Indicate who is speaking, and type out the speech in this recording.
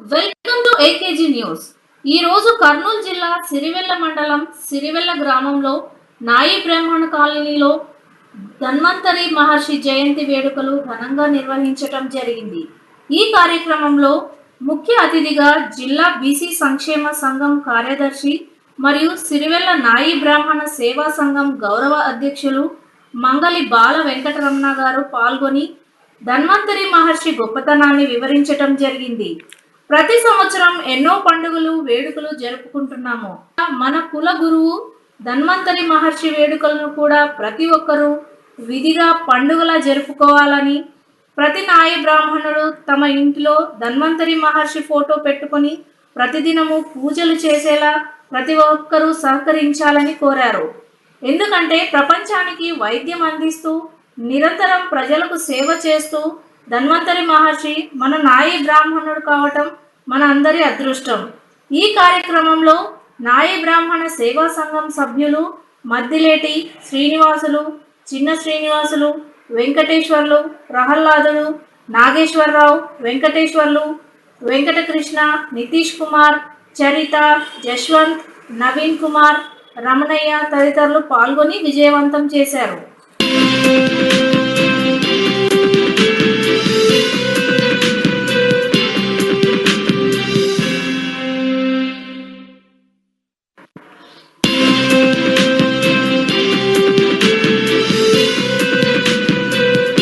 Speaker 1: Welcome to AKG news ఈ రోజు కర్నూలు జిల్లా సిరివెల్ల మండలం సిరివెల్ల గ్రామంలో నాయి బ్రాహ్మణ కాలనీలో ధన్వంతరి మహర్షి జయంతి వేడుకలు ఘనంగా నిర్వహించటం జరిగింది. ఈ కార్యక్రమంలో ముఖ్య అతిథిగా జిల్లా బీసీ సంక్షేమ సంఘం కార్యదర్శి మరియు సిరివెల్ల నాయి బ్రాహ్మణ సేవా సంఘం గౌరవ అధ్యక్షులు మంగలి బాల వెంకటరమణ గారు పాల్గొని ధన్వంతరి మహర్షి గొప్పతనాన్ని వివరించటం జరిగింది. ప్రతి సంవత్సరం ఎన్నో పండుగలు వేడుకలు జరుపుకుంటున్నాము. మన కుల గురువు ధన్వంతరి మహర్షి వేడుకలను కూడా ప్రతి ఒక్కరూ విధిగా పండుగలా జరుపుకోవాలని ప్రతి నాయ బ్రాహ్మణుడు తమ ఇంటిలో ధన్వంతరి మహర్షి ఫోటో పెట్టుకొని ప్రతిదినము పూజలు చేసేలా ప్రతి ఒక్కరూ సహకరించాలని కోరారు. ఎందుకంటే ప్రపంచానికి వైద్యం అందిస్తూ నిరంతరం ప్రజలకు సేవ చేస్తూ ధన్వంతరి మహర్షి మన నాయి బ్రాహ్మణుడు కావటం మన అందరి అదృష్టం. ఈ కార్యక్రమంలో నాయి బ్రాహ్మణ సేవా సంఘం సభ్యులు మద్దిలేటి శ్రీనివాసులు చిన్న శ్రీనివాసులు వెంకటేశ్వర్లు ప్రహ్లాదుడు నాగేశ్వరరావు వెంకటేశ్వర్లు వెంకటకృష్ణ నితీష్ కుమార్ చరిత జశ్వంత్ నవీన్ కుమార్ రమణయ్య తదితరులు పాల్గొని విజయవంతం చేశారు. Thank you.